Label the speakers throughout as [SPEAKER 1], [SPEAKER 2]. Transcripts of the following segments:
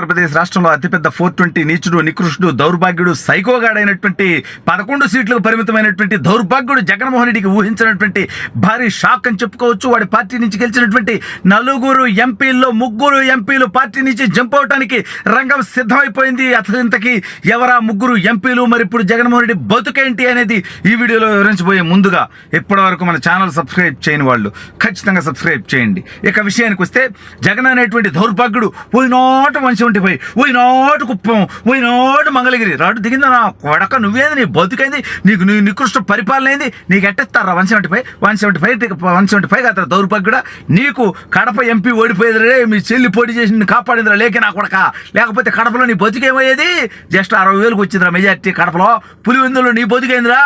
[SPEAKER 1] ఆంధ్రప్రదేశ్ రాష్ట్రంలో అతిపెద్ద four twenty నీచుడు నికృష్ణుడు దౌర్భాగ్యుడు సైకోగాడైనటువంటి పదకొండు సీట్లకు పరిమితమైనటువంటి దౌర్భాగ్యుడు జగన్మోహన్ రెడ్డికి ఊహించినటువంటి భారీ షాక్ అని చెప్పుకోవచ్చు. వాడి పార్టీ నుంచి గెలిచినటువంటి నలుగురు ఎంపీల్లో ముగ్గురు ఎంపీలు పార్టీ నుంచి జంప్ అవడానికి రంగం సిద్ధమైపోయింది. అసలు ఇంతకీ ఎవరా ముగ్గురు ఎంపీలు? మరి ఇప్పుడు జగన్మోహన్ రెడ్డి బతుకేంటి అనేది ఈ వీడియోలో వివరించబోయే ముందుగా ఇప్పటి వరకు మన ఛానల్ సబ్స్క్రైబ్ చేయని వాళ్ళు ఖచ్చితంగా సబ్స్క్రైబ్ చేయండి. ఇక విషయానికి వస్తే జగన్ అనేటువంటి దౌర్భాగ్యుడు పోయినోట మనిషి ట్వంటీ ఫైవ్ పోయినాటు కుప్పం పోయినాటు మంగళగిరి రాడు దిగిందా నా కొడక నువ్వేది నీ బతుకైంది? నీకు నీ నికృష్ట పరిపాలన అయింది నీకు ఎట్టేస్తారా one seventy five one seventy five one seventy five అతను దౌర్భాగ్యుడా నీకు కడప ఎంపీ ఓడిపోయేది రే మీ చెల్లి పోటీ చేసి నిన్ను కాపాడిందిరా లేక నా కొడక. లేకపోతే కడపలో నీ బతుకేమయ్యేది జస్ట్ అరవై వేలకు వచ్చిందిరా మెజార్టీ కడపలో. పులివెందులో నీ బతుకైందిరా?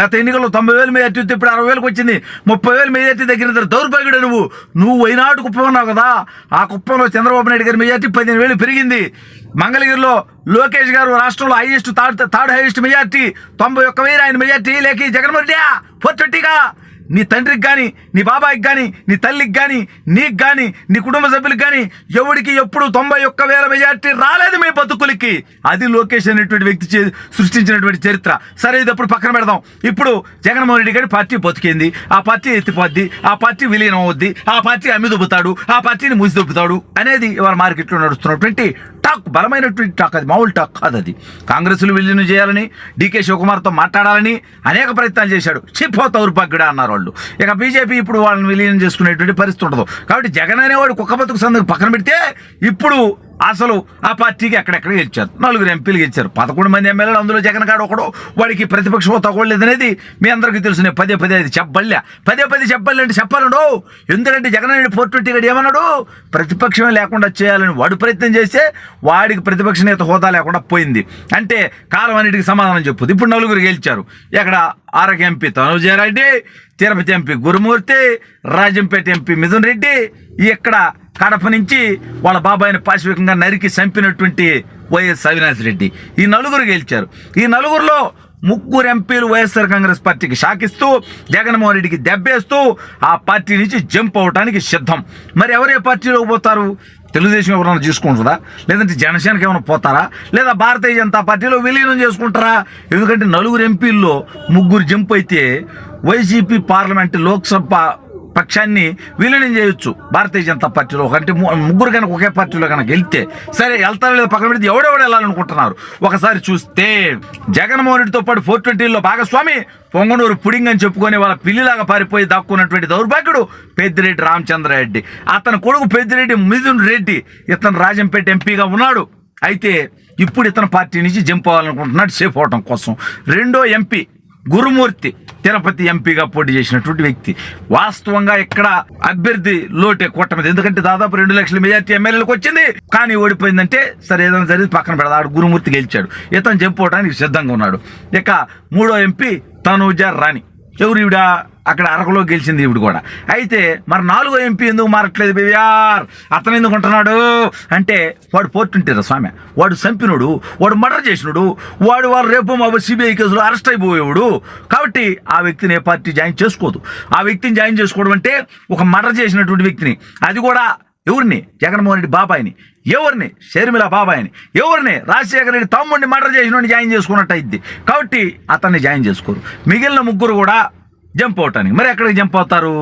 [SPEAKER 1] గత ఎన్నికల్లో తొంభై వేలు మెజార్టీ వస్తే ఇప్పుడు అరవై వేలకు వచ్చింది. ముప్పై వేలు మెజార్టీ దగ్గర దౌర్భాగ్యుడు నువ్వు నువ్వు వైనాడు కుప్పం ఉన్నావు కదా. ఆ కుప్పంలో చంద్రబాబు నాయుడు గారి మెజార్టీ పదిహేను వేలు పెరిగింది. మంగళగిరిలో లోకేష్ గారు రాష్ట్రంలో highest third third highest majority తొంభై ఒక్క వెయ్యి ఆయన మెజార్టీ. లేక జగన్మోహన్ రెడ్డి ఫోర్ ట్వంటీగా నీ తండ్రికి కానీ నీ బాబాయికి కానీ నీ తల్లికి కానీ నీకు కానీ నీ కుటుంబ సభ్యులకు కానీ ఎవడికి ఎప్పుడు తొంభై ఒక్క వేల మెజార్టీ రాలేదు మీ బతుకులకి. అది లోకేష్ అనేటువంటి వ్యక్తి సృష్టించినటువంటి చరిత్ర. సరే ఇది అప్పుడు పక్కన పెడదాం. ఇప్పుడు జగన్మోహన్ రెడ్డి గారి పార్టీ బతికింది. ఆ పార్టీ ఎత్తిపోద్ది ఆ పార్టీ విలీనం అవుద్ది ఆ పార్టీ అమ్మి దొబ్బుతాడు ఆ పార్టీని మూసి దొబ్బుతాడు అనేది ఇవాళ మార్కెట్లో నడుస్తున్నటువంటి టాక్ బలమైనటువంటి టాక్ అది మామూలు టాక్ కాదు అది. కాంగ్రెస్లు విలీనం చేయాలని డీకే శివకుమార్తో మాట్లాడాలని అనేక ప్రయత్నాలు చేశాడు. చిప్పో దౌర్భాగ్యుడా అన్నారు వాళ్ళు. ఇక బీజేపీ ఇప్పుడు వాళ్ళని విలీనం చేసుకునేటువంటి పరిస్థితి ఉండదు. కాబట్టి జగన్ అనేవాడు కుక్క బతుకు సందుకు పక్కన పెడితే ఇప్పుడు అసలు ఆ పార్టీకి ఎక్కడెక్కడ గెలిచారు? నలుగురు ఎంపీలు గెలిచారు. పదకొండు మంది ఎమ్మెల్యేలు అందులో జగన్ గారు ఒకడు. వాడికి ప్రతిపక్ష హోదా అనేది మీ అందరికీ తెలుసు. పదే పదే అది చెప్పలే పదే పదే చెప్పాలి అంటే చెప్పాలండు. ఎందుకంటే జగన్ రెడ్డి ఫోర్ ట్వంటీ గడి ఏమన్నాడు? ప్రతిపక్షమే లేకుండా చేయాలని వాడు ప్రయత్నం చేస్తే వాడికి ప్రతిపక్ష నేత హోదా లేకుండా పోయింది. అంటే కాలం అన్నిటికి సమాధానం చెప్పుద్ది ఇప్పుడు నలుగురు గెలిచారు. ఇక్కడ ఆరక ఎంపీ తనుజయరెడ్డి తిరుపతి ఎంపీ గురుమూర్తి రాజంపేట ఎంపీ మిథున్ రెడ్డి ఇక్కడ కడప నుంచి వాళ్ళ బాబాయిని పాశవికంగా నరికి చంపినటువంటి వైఎస్ అవినాష్ రెడ్డి. ఈ నలుగురు గెలిచారు. ఈ నలుగురిలో ముగ్గురు ఎంపీలు వైఎస్ఆర్ కాంగ్రెస్ పార్టీకి షాకిస్తూ జగన్మోహన్ రెడ్డికి దెబ్బేస్తూ ఆ పార్టీ నుంచి జంప్ అవడానికి సిద్ధం. మరి ఎవరే పార్టీలోకి పోతారు? తెలుగుదేశం ఎవరైనా చూసుకుంటుందా లేదంటే జనసేనకి ఏమైనా పోతారా? లేదా భారతీయ జనతా పార్టీలో విలీనం చేసుకుంటారా? ఎందుకంటే నలుగురు ఎంపీల్లో ముగ్గురు జంప్ అయితే వైసీపీ పార్లమెంట్ లోక్సభ పక్షాన్ని విలీనం చేయొచ్చు. భారతీయ జనతా పార్టీలో ఒకంటే ముగ్గురు కనుక ఒకే పార్టీలో కనుక వెళ్తే సరే వెళ్తారో లేదో పక్కన పెడితే ఎవడెవడు వెళ్ళాలనుకుంటున్నారు. ఒకసారి చూస్తే జగన్మోహన్ రెడ్డితో పాటు ఫోర్ ట్వంటీలో భాగస్వామి పొంగనూరు పుడింగ్ అని చెప్పుకొని వాళ్ళ పిల్లిలాగా పారిపోయి దాక్కున్నటువంటి దౌర్భాగ్యుడు పెద్దిరెడ్డి రామచంద్రారెడ్డి. అతని కొడుకు పెద్దిరెడ్డి మిథున్ రెడ్డి ఇతను రాజంపేట ఎంపీగా ఉన్నాడు. అయితే ఇప్పుడు ఇతను పార్టీ నుంచి జంప్ అవ్వాలనుకుంటున్నాడు సేఫ్ అవడం కోసం. రెండో ఎంపీ గురుమూర్తి తిరుపతి ఎంపీగా పోటీ చేసినటువంటి వ్యక్తి. వాస్తవంగా ఇక్కడ అభ్యర్థి లోటే కొట్టమది ఎందుకంటే దాదాపు రెండు లక్షల మెజార్టీ ఎమ్మెల్యేలకు వచ్చింది. కానీ ఓడిపోయిందంటే సరే ఏదైనా జరిగింది పక్కన పెడదాడు గురుమూర్తి గెలిచాడు. ఇతను చెప్పుకోవడానికి సిద్ధంగా ఉన్నాడు. ఇక మూడో ఎంపీ తనూజ రాణి. ఎవరు అక్కడ అరకులో గెలిచింది ఇప్పుడు కూడా. అయితే మరి నాలుగో ఎంపీ ఎందుకు మారట్లేదు బీవీఆర్ అతను ఎందుకు ఉంటున్నాడు అంటే వాడు పోర్టుంటారా స్వామి. వాడు చంపినోడు వాడు మర్డర్ చేసినోడు వాడు వాడు రేపు మా సిబిఐ కేసులో అరెస్ట్ అయిపోయేవాడు. కాబట్టి ఆ వ్యక్తిని ఏ పార్టీ జాయిన్ చేసుకోదు. ఆ వ్యక్తిని జాయిన్ చేసుకోవడం అంటే ఒక మర్డర్ చేసినటువంటి వ్యక్తిని. అది కూడా ఎవరిని? జగన్మోహన్ రెడ్డి బాబాయిని. ఎవరిని? షర్మిల బాబాయిని. ఎవరిని? రాజశేఖర రెడ్డి తమ్ముడిని మర్డర్ చేసిన జాయిన్ చేసుకున్నట్టు అయింది కాబట్టి అతన్ని జాయిన్ చేసుకోరు. మిగిలిన ముగ్గురు కూడా జంప్ అవటానికి. మరి ఎక్కడికి జంప్ అవుతారు?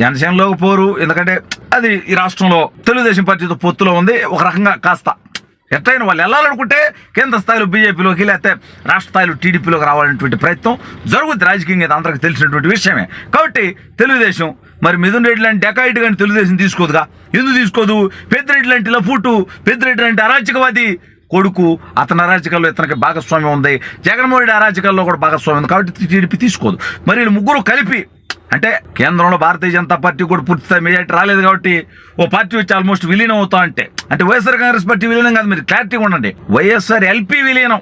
[SPEAKER 1] జనసేనలోకి పోరు. ఎందుకంటే అది ఈ రాష్ట్రంలో తెలుగుదేశం పార్టీతో పొత్తులో ఉంది. ఒక రకంగా కాస్త ఎట్లయినా వాళ్ళు వెళ్ళాలనుకుంటే కేంద్ర స్థాయిలో బీజేపీలోకి లేకపోతే రాష్ట్ర స్థాయిలో టీడీపీలోకి రావాలనేటువంటి ప్రయత్నం జరుగుద్ది. రాజకీయంగా ఇది అందరికీ తెలిసినటువంటి విషయమే. కాబట్టి తెలుగుదేశం మరి మిథున్ రెడ్డి లాంటి డెకాయిట్ కానీ తెలుగుదేశం తీసుకోదుగా? ఎందుకు తీసుకోదు? పెద్దిరెడ్డి లాంటి లఫూటు పెద్దిరెడ్డి లాంటి అరాచకవాది కొడుకు అతని అరాచకాల్లో ఇతనికి భాగస్వామ్యం ఉంది. జగన్మోహన్ రెడ్డి అరాచకాల్లో కూడా భాగస్వామ్యం ఉంది కాబట్టి టీడీపీ తీసుకోదు. మరి వీళ్ళు ముగ్గురు కలిపి అంటే కేంద్రంలో భారతీయ జనతా పార్టీ కూడా పూర్తి మెజార్టీ రాలేదు కాబట్టి ఓ పార్టీ వచ్చి ఆల్మోస్ట్ విలీనం అవుతా అంటే అంటే వైఎస్ఆర్ కాంగ్రెస్ పార్టీ విలీనం కాదు మీరు క్లారిటీగా ఉండండి. వైఎస్ఆర్ ఎల్పీ విలీనం.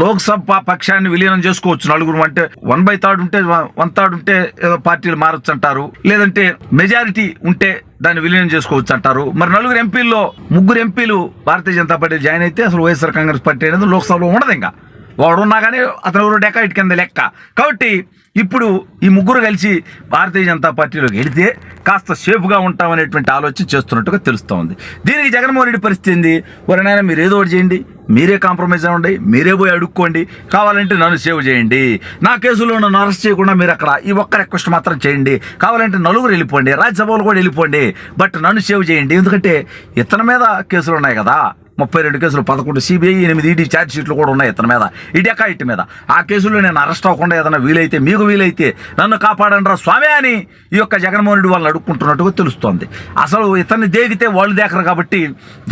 [SPEAKER 1] లోక్సభ పక్షాన్ని విలీనం చేసుకోవచ్చు. నలుగురు అంటే వన్ బై థర్డ్ ఉంటే వన్ థర్డ్ ఉంటే ఏదో పార్టీలు మారచ్చు అంటారు లేదంటే మెజారిటీ ఉంటే దాన్ని విలీనం చేసుకోవచ్చు అంటారు మరి నలుగురు ఎంపీల్లో ముగ్గురు ఎంపీలు భారతీయ జనతా పార్టీ జాయిన్ అయితే అసలు వైఎస్ఆర్ కాంగ్రెస్ పార్టీ అనేది లోక్సభలో ఉండదు ఇంకా. వాడున్నా కానీ అతను ఎవరు డెకాయిట్ కింద లెక్క. కాబట్టి ఇప్పుడు ఈ ముగ్గురు కలిసి భారతీయ జనతా పార్టీలోకి వెళితే కాస్త సేఫ్గా ఉంటామనేటువంటి ఆలోచన చేస్తున్నట్టుగా తెలుస్తోంది. దీనికి జగన్మోహన్ రెడ్డి పరిస్థితి ఏంది? ఎవరైనా మీరు ఏదో ఒకటి చేయండి. మీరే కాంప్రమైజ్ అవ్వండి. మీరే పోయి అడుక్కోండి. కావాలంటే నన్ను సేవ్ చేయండి. నా కేసులో నన్ను అరెస్ట్ చేయకుండా మీరు అక్కడ ఈ ఒక్క రిక్వెస్ట్ మాత్రం చేయండి. కావాలంటే నలుగురు వెళ్ళిపోండి. రాజ్యసభలో కూడా వెళ్ళిపోండి. బట్ నన్ను సేవ్ చేయండి. ఎందుకంటే ఇతని మీద కేసులు ఉన్నాయి కదా. ముప్పై రెండు కేసులు పదకొండు సిబిఐ ఎనిమిది ఈడీ ఛార్జ్ షీట్లు కూడా ఉన్నాయి ఇతని మీద ఈ ఇటు మీద. ఆ కేసులో నేను అరెస్ట్ అవ్వకుండా ఏదైనా వీలైతే మీకు వీలైతే నన్ను కాపాడండి రా స్వామి అని ఈ యొక్క జగన్మోహన్ రెడ్డి వాళ్ళని అడుక్కుంటున్నట్టుగా తెలుస్తోంది. అసలు ఇతన్ని దేగితే వాళ్ళు దేకరు కాబట్టి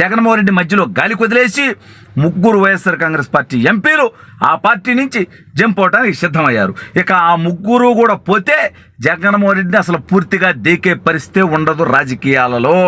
[SPEAKER 1] జగన్మోహన్ రెడ్డి మధ్యలో గాలి కుదిలేసి ముగ్గురు వైఎస్ఆర్ కాంగ్రెస్ పార్టీ ఎంపీలు ఆ పార్టీ నుంచి జంప్ అవడానికి సిద్ధమయ్యారు. ఇక ఆ ముగ్గురు కూడా పోతే జగన్మోహన్ రెడ్డిని అసలు పూర్తిగా దేకే పరిస్థితే ఉండదు రాజకీయాలలో.